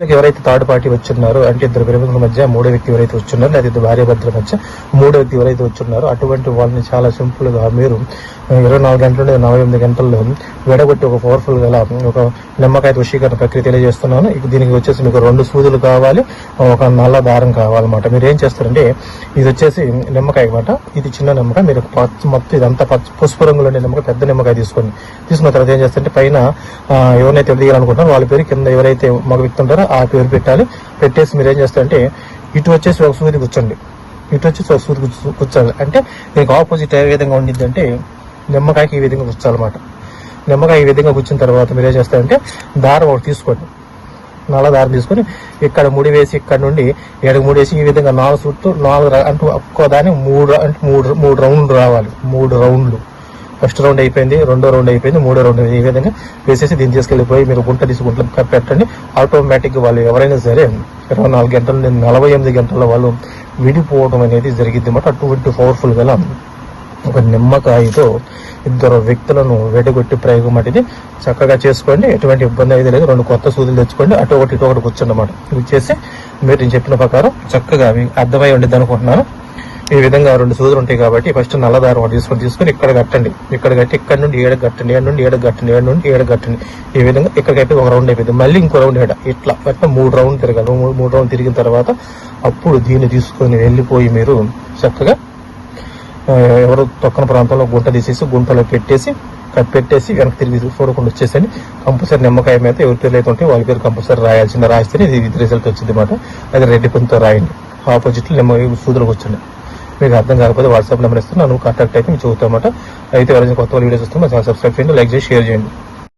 ఎవరైతే third party వచ్చున్నారో అంటే ఇద్దరు ప్రేమికుల మధ్య మూడో వ్యక్తి ఎవరైతే వచ్చున్నారో లేదా ఇద్దరు భార్య భర్తల మధ్య మూడో వ్యక్తి ఎవరైతే వచ్చున్నారో అటువంటి వాళ్ళని చాలా సింపుల్గా మీరు ఇరవై నాలుగు గంటల నుండి నలభై ఎనిమిది గంటల్లో విడగొట్టి ఒక పవర్ఫుల్ గల ఒక నిమ్మకాయ వశీకరణ ప్రక్రియ తెలియజేస్తున్నాను. దీనికి వచ్చేసి మీకు రెండు సూదులు కావాలి ఒక నల్ల దారం కావాలన్నమాట. మీరు ఏం చేస్తారంటే ఇది వచ్చేసి నిమ్మకాయ అనమాట ఇది చిన్న నిమ్మకాయ మీరు పచ్చ మొత్తం ఇదంతా పచ్చ పసుపు రంగులో ఉండే నిమ్మకాయ పెద్ద నిమ్మకాయ తీసుకోండి తీసుకున్న తర్వాత ఏం చేస్తారంటే పైన ఎవరైతే ఎవరినైతే వాళ్ళ పేరు కింద ఎవరైతే మగ వ్యక్తి ఉంటారో ఆ పేరు పెట్టాలి. పెట్టేసి మీరు ఏం చేస్తారంటే ఇటు వచ్చేసి ఒక సూది కూర్చోండి. ఇటు వచ్చేసి ఒక సూది కూర్చోండి. కూర్చోాలి అంటే మీకు ఆపోజిట్ ఏ విధంగా ఉండిద్ది అంటే నిమ్మకాయకి ఈ విధంగా కూర్చోాలన్నమాట నిమ్మకాయ ఈ విధంగా కూర్చున్న తర్వాత మీరు ఏం చేస్తారంటే దారం ఒకటి తీసుకోండి. నల్ల దారం తీసుకొని ఇక్కడ ముడి వేసి ఇక్కడ నుండి ఏడు ముడి వేసి ఈ విధంగా నాలుగు చుట్టూ నాలుగు అంటూ ఒక్కో దాని మూడు అంటే మూడు మూడు రౌండ్లు రావాలి. మూడు రౌండ్లు. ఫస్ట్ రౌండ్ అయిపోయింది రెండో రౌండ్ అయిపోయింది మూడో రౌండ్ అయిపోయింది. ఈ విధంగా వేసేసి దీన్ని తీసుకెళ్ళిపోయి మీరు గుంట తీసి గుంటలు పెట్టండి ఆటోమేటిక్గా వాళ్ళు ఎవరైనా సరే ఇరవై నాలుగు గంటల నుండి నలభై ఎనిమిది గంటల వాళ్ళు విడిపోవడం అనేది జరిగింది అన్నమాట. అటువంటి పవర్ఫుల్ గల ఒక నిమ్మకాయతో ఇద్దరు వ్యక్తులను వెడగొట్టి ప్రయోగం అనేది చక్కగా చేసుకోండి. ఎటువంటి ఇబ్బంది అయితే లేదు. రెండు కొత్త సూదులు తెచ్చుకోండి. అటు ఒకటి ఇటు ఒకటి కూర్చోండి అన్నమాట. ఇవి చేసి మీరు నేను చెప్పిన ప్రకారం చక్కగా మీకు అర్థమై ఉండేది అనుకుంటున్నాను. ఈ విధంగా రెండు సూదులు ఉంటాయి కాబట్టి ఫస్ట్ నల్లదారం తీసుకొని తీసుకొని ఇక్కడ కట్టండి. ఇక్కడ కట్టి ఇక్కడ నుండి ఏడు కట్టండి ఏడు నుండి ఏడు కట్టండి ఏడు నుండి ఏడు కట్టండి. ఈ విధంగా ఇక్కడ కట్టి ఒక రౌండ్ అయిపోయింది. మళ్ళీ ఇంకో రౌండ్ ఏడ? ఇట్లా. అట్లా మూడు రౌండ్ తిరగాలి. మూడు మూడు రౌండ్ తిరిగిన తర్వాత అప్పుడు దీన్ని తీసుకొని వెళ్ళిపోయి మీరు చక్కగా ఎవరు తొక్కన ప్రాంతంలో గుంట తీసేసి గుంటలో పెట్టేసి కట్ పెట్టేసి వెనక్కి తిరిగి చూడకుండా వచ్చేసండి కంపల్సరీ నిమ్మకాయ మీద ఎవరి పేర్లు అయితే ఉంటే వాళ్ళ పేరు కంపల్సరీ రాయాల్సిందే. రాస్తేనే ఇది రిజల్ట్ వచ్చింది అనమాట అది రెడ్డి పెన్తో రాయండి. ఆపోజిట్లో నిమ్మ సూదులకు వచ్చింది మీకు అర్థం కాకపోతే వాట్సాప్ నెంబర్ ఇస్తే నన్ను కాంటాక్ట్ అయితే మీకు చూస్తామన్నమాట అయితే ఎవరైనా కొత్త వీడియోస్ వస్తే మా ఛానల్ సబ్స్క్రైబ్ చేయండి లైక్ చేసి షేర్ చేయండి.